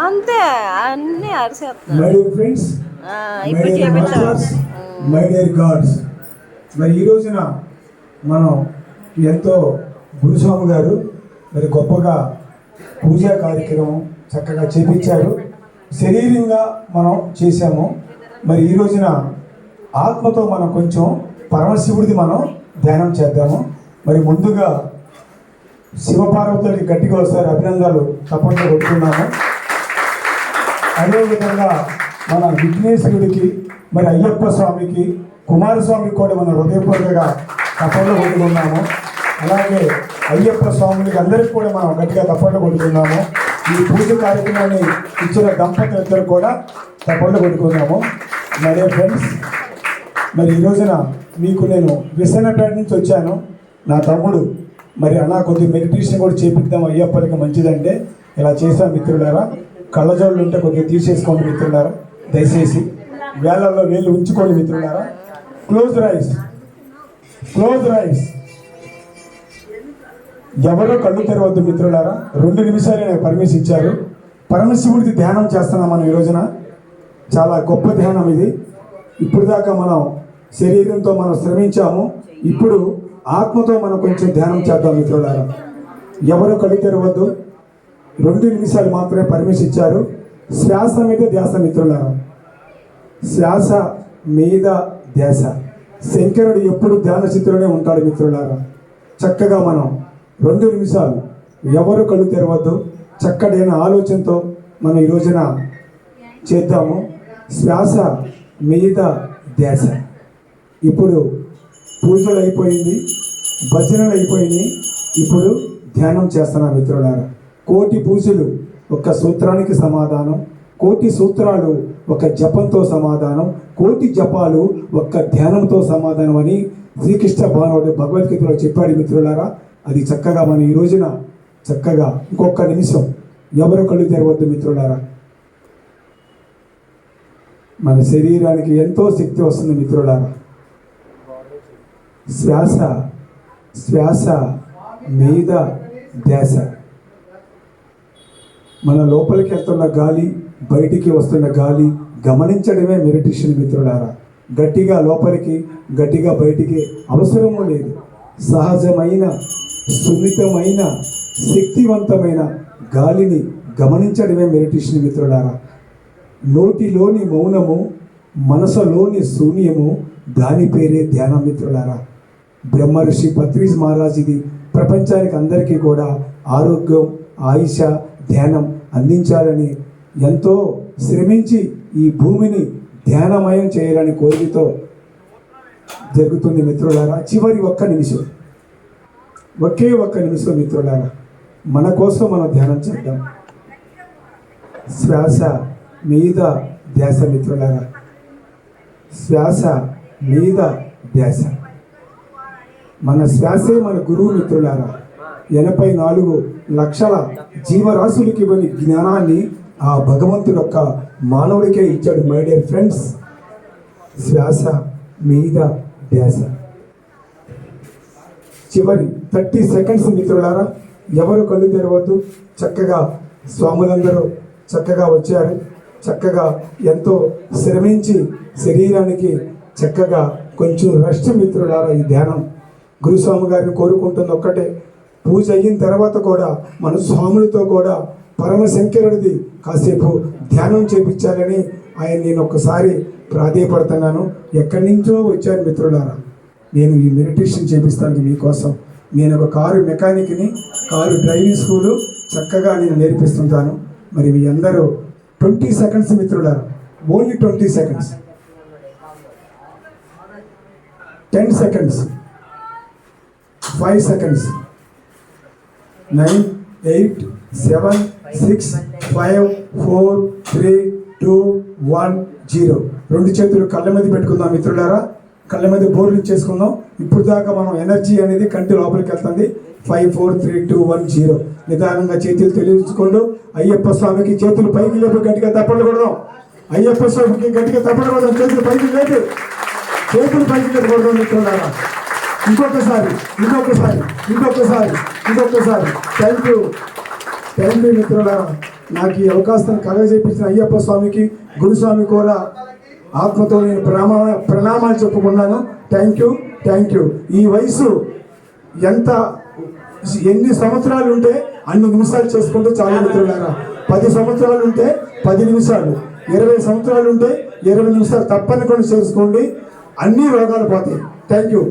అంతే. అన్నీ అరిసేస్తారు మై డియర్ ఫ్రెండ్స్ ఆ, మై ఇప్పుడు డియర్ చేపించారు మాస్టర్స్ మై డియర్ గాడ్స్ మరి ఈ రోజున మనం ఎంతో గురుస్వామి గారు మరి గొప్పగా పూజా కార్యక్రమం చక్కగా చేపించారు. శరీరంగా మనం చేశాము. మరి ఈ రోజున ఆత్మతో మనం కొంచెం పరమశివుడిది మనం ధ్యానం చేద్దాము. మరి ముందుగా శివపార్వతులకి గట్టిగా వస్తారు అభినందనలు. తప్పకుండా కొట్టుకున్నాము అదేవిధంగా మన విఘ్నేశ్వరుడికి మరి అయ్యప్ప స్వామికి కుమారస్వామికి కూడా మన హృదయపూర్వకంగా తప్పట్లు కొట్టుకున్నాము అలాగే అయ్యప్ప స్వామికి అందరికీ కూడా మనం గట్టిగా తప్పట్లు కొట్టుకున్నాము ఈ పూజ కార్యక్రమాన్ని ఇచ్చిన దంపతులందరూ కూడా తప్పట్లు కొట్టుకున్నాము మరే ఫ్రెండ్స్ మరి ఈ రోజున మీకు నేను విసన్నపేట నుంచి వచ్చాను. నా తమ్ముడు మరి అలా కొద్ది మెడిటేషన్ కూడా చేపిద్దాం. అయ్యప్పలకి మంచిదంటే ఇలా చేశాం మిత్రులారా. కళ్ళజోళ్ళు ఉంటే కొద్దిగా తీసేసుకోండి మిత్రులారా. దయచేసి వేళల్లో వేళ్ళు ఉంచుకోండి మిత్రులారా. క్లోజ్ రైస్ క్లోజ్ రైస్ ఎవరో కళ్ళు తెరవద్దు మిత్రులారా. రెండు నిమిషాలే నాకు పర్మిషన్ ఇచ్చారు. పరమశివుడికి ధ్యానం చేస్తున్నాం మనం ఈ రోజున. చాలా గొప్ప ధ్యానం ఇది. ఇప్పుడు దాకా మనం శరీరంతో మనం శ్రమించాము. ఇప్పుడు ఆత్మతో మనం కొంచెం ధ్యానం చేద్దాం మిత్రులారా. ఎవరు కళ్ళు తెరవద్దు. రెండు నిమిషాలు మాత్రమే పర్మిషన్ ఇచ్చారు. శ్వాస మీద ధ్యాస మిత్రులారా. శ్వాస మీద ధ్యాస. శంకరుడు ఎప్పుడు ధ్యాన స్థితిలోనే ఉంటాడు మిత్రులారా. చక్కగా మనం రెండు నిమిషాలు ఎవరు కళ్ళు తెరవద్దు. చక్కడైన ఆలోచనతో మనం ఈ రోజున చేద్దాము. శ్వాస మీద ధ్యాస. ఇప్పుడు పూజలు అయిపోయింది భజనలు అయిపోయినాయి ఇప్పుడు ధ్యానం చేస్తున్నా మిత్రులారా. కోటి పూజలు ఒక సూత్రానికి సమాధానం. కోటి సూత్రాలు ఒక జపంతో సమాధానం. కోటి జపాలు ఒక్క ధ్యానంతో సమాధానం అని శ్రీకృష్ణ భానుడు భగవద్గీతలో చెప్పాడు మిత్రులారా. అది చక్కగా మనం ఈ రోజున చక్కగా ఇంకొక నిమిషం ఎవరు కళ్ళు తెరవద్దు మిత్రులారా. మన శరీరానికి ఎంతో శక్తి వస్తుంది మిత్రులారా. శ్వాస శ్వాస మీద ధ్యాస. మన లోపలికి వెళ్తున్న గాలి బయటికి వస్తున్న గాలి గమనించడమే మెడిటేషన్ మిత్రులారా. గట్టిగా లోపలికి గట్టిగా బయటికి అవసరమూ లేదు. సహజమైన సున్నితమైన శక్తివంతమైన గాలిని గమనించడమే మెడిటేషన్ మిత్రులారా. నోటిలోని మౌనము మనసులోని శూన్యము దాని పేరే ధ్యానం మిత్రులారా బ్రహ్మ ఋషి పత్రిజ్ మహారాజ్ ఇది ప్రపంచానికి అందరికీ కూడా ఆరోగ్యం ఆయుష ధ్యానం అందించాలని ఎంతో శ్రమించి ఈ భూమిని ధ్యానమయం చేయాలని కోరికతో జరుగుతుంది మిత్రులారా. చివరి ఒక్క నిమిషం. ఒకే ఒక్క నిమిషం మిత్రులారా. మన కోసం మనం ధ్యానం చేద్దాం. శ్వాస మీద ధ్యాస మిత్రులారా. శ్వాస మీద ధ్యాస. మన శ్వాసే మన గురువు మిత్రులారా ఎనభై నాలుగు లక్షల జీవరాశులకి ఇవ్వని జ్ఞానాన్ని ఆ భగవంతుడు యొక్క మానవుడికే ఇచ్చాడు మై డియర్ ఫ్రెండ్స్ శ్వాస మీద ధ్యాస. చివరి థర్టీ సెకండ్స్ మిత్రులారా ఎవరు కళ్ళు తెరవద్దు చక్కగా స్వాములందరూ చక్కగా వచ్చారు చక్కగా ఎంతో శ్రమించి శరీరానికి చక్కగా కొంచెం రెస్ట్ మిత్రులారా ఈ ధ్యానం. గురుస్వామి గారిని కోరుకుంటుంది ఒక్కటే. పూజ అయిన తర్వాత కూడా మన స్వాములతో కూడా పరమశంకరుడిది కాసేపు ధ్యానం చేపించాలని ఆయన నేను ఒక్కసారి ప్రాధేయపడుతున్నాను. ఎక్కడి నుంచో వచ్చాను మిత్రులారా? నేను ఈ మెడిటేషన్ చేపిస్తాను మీకోసం. నేను ఒక కారు మెకానిక్ని కారు డ్రైవింగ్ స్కూలు చక్కగా నేను నేర్పిస్తుంటాను. మరి మీ అందరూ ట్వంటీ సెకండ్స్ మిత్రులారా. Only twenty seconds ten seconds five seconds nine eight seven six five four three two one zero రెండు చేతులు కళ్ళ మీద పెట్టుకుందాం మిత్రులారా. కళ్ళ మీద బోర్లు ఇచ్చేసుకుందాం ఇప్పుడు దాకా మనం ఎనర్జీ అనేది కంటి లోపలికి వెళ్తుంది. Five four three two one zero నిదానంగా చేతులు తెలియచుకోండు అయ్యప్ప స్వామికి చేతులు పైకి లేపు గట్టిగా తప్పలు కొడదాం. అయ్యప్ప స్వామికి గట్టిగా తప్పలు కొడదాం. చేతులు పైకి లేపు. చేతులు పైకి లేపు మిత్రులారా ఇంకొకసారి ఇంకొకసారి ఇంకొకసారి ఇంకొకసారి. థ్యాంక్ యూ థ్యాంక్ యూ మిత్రులారా. నాకు ఈ అవకాశం కలగజేపించిన అయ్యప్ప స్వామికి గురుస్వామి కూడా ఆత్మతో నేను ప్రణామా ప్రణామాలు చెప్పుకున్నాను. థ్యాంక్ యూ థ్యాంక్ యూ ఈ వయసు ఎంత ఎన్ని సంవత్సరాలు ఉంటే అన్ని నిమిషాలు చేసుకుంటూ చాలా మిత్రులారా. పది సంవత్సరాలు ఉంటే పది నిమిషాలు. ఇరవై సంవత్సరాలు ఉంటే ఇరవై నిమిషాలు తప్పనికుండా చేసుకోండి. అన్ని రోగాలు పోతాయి. Thank you